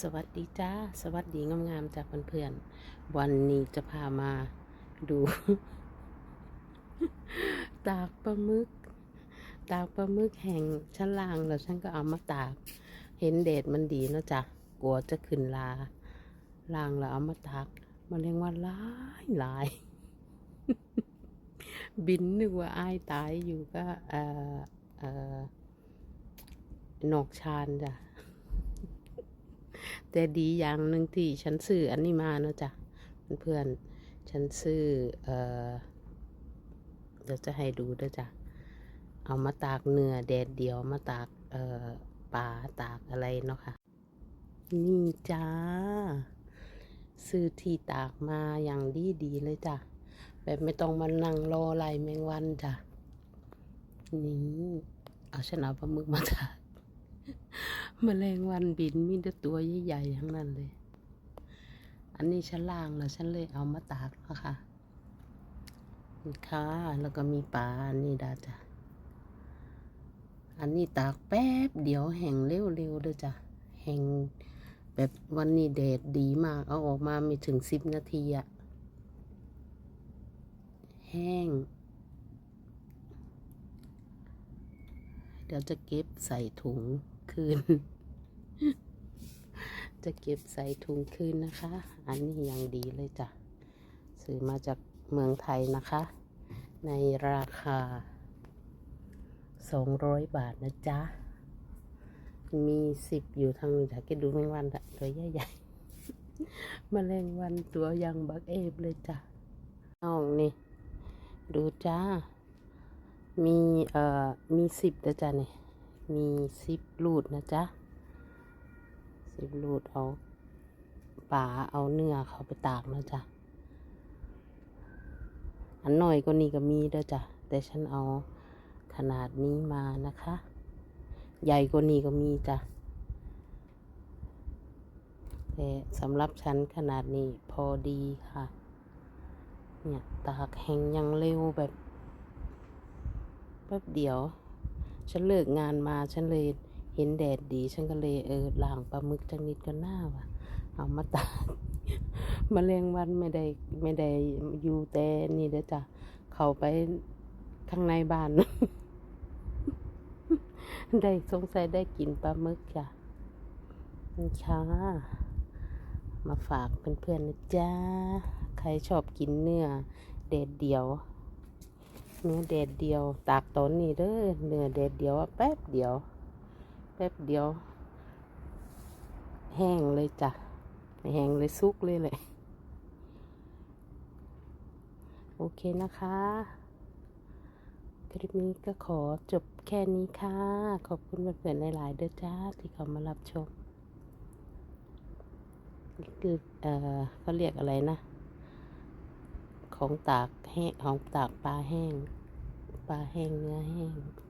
สวัสดีจ้า สวัสดีงามๆจากเพื่อนๆ วันนี้จะพามาดู ตากปลาหมึก ตากปลาหมึกแห่งชั้นล่างแล้วฉันก็เอามาตาก เห็นแดดมันดีเนอะจ๊ะกลัวจะขึ้นลาล่างแล้วเอามาตากมันเรียกว่าหลายหลาย บินนึกว่าอายตายอยู่ก็เอ่อเอ่อนอกชานจ้ะ แต่ดีอย่างหนึ่งที่ฉันซื้ออันนี้มาเนอะจ๊ะเพื่อนๆฉันซื้อเออเดี๋ยวจะให้ดูเด้วยจ้ะเอามาตากเนื้อแดดเดียวมาตากเอ่อปลาตากอะไรเนาะค่ะ นี่จ้าซื้อที่ตากมาอย่างดีดีเลยจ้ะแบบไม่ต้องมานั่งรอไล่แมงวันจ้ะนี่เอาฉันเอาปลาหมึกมาตาก แมลงวันบินมีแต่ตัวใหญ่ๆทั้งนั้นเลย อันนี้ฉันล่างแล้วฉันเลยเอามาตากแล้วค่ะนี่ค่ะแล้วก็มีปลาอันนี้ดาจ้ะ อันนี้ตากแป๊บเดี๋ยวแห้งเร็วๆเลยจ้ะแห้งแบบวันนี้แดดดีมาก เอาออกมาไม่ถึงสิบนาทีอะแห้ง เดี๋ยวจะเก็บใส่ถุง คืน จะเก็บใส่ถุงคืนนะคะ อันนี้ยังดีเลยจ้ะ ซื้อมาจากเมืองไทยนะคะ ในราคา 200 บาทนะจ๊ะ มีสิบอยู่ทางนี้ถ้าแกดูแมงวันอะตัวใหญ่ๆแมลงวันตัวยังบักเอฟเลยจ้ะน้องนี่ ดูจ้ามีเอ่อมีสิบนะจ๊ะเนี่ย มีสิบลูดนะจ๊ะสิบลูดเอาป่าเอาเนื้อเขาไปตากนะจ๊ะอันหน่อยก็นี่ก็มีด้อจ้ะแต่ฉันเอาขนาดนี้มานะคะ ใหญ่กว่านี้ก็มีจ้ะแต่สำหรับฉันขนาดนี้พอดีค่ะ เนี่ยตากแห้งยังเร็วแบบแป๊บเดียว ฉันเลิกงานมาฉันเลยเห็นแดดดี ฉันก็เลยเออล้างปลาหมึกจังนิดก็น่าว่ะ เอามาตากมแมลงวันไม่ได้ไม่ได้อยู่แต่นี่เด้อจ้ะเข้าไปข้างในบ้าน ได้สงสัยได้กินปลาหมึกจ้ะนี่ค่ะมาฝากเพื่อนๆนะจ๊ะใครชอบกินเนื้อเด็ดเดียว เนื้อเด็ดเดียว ตากตอนนี้เด้อเนื้อเด็ดเดียวแป๊บเดียว แป๊บเดียว แห้งเลยจ้ะแห้งเลยซุกเลยแหละโอเคนะคะ คลิปนี้ก็ขอจบแค่นี้ค่ะ ขอบคุณเพื่อนๆหลายๆเด้อจ้าที่เขามารับชมคือเอ่อเขาเรียกอะไรนะ ของตาก แห้งของตากปลาแห้ง ปลาแห้งเนื้อแห้ง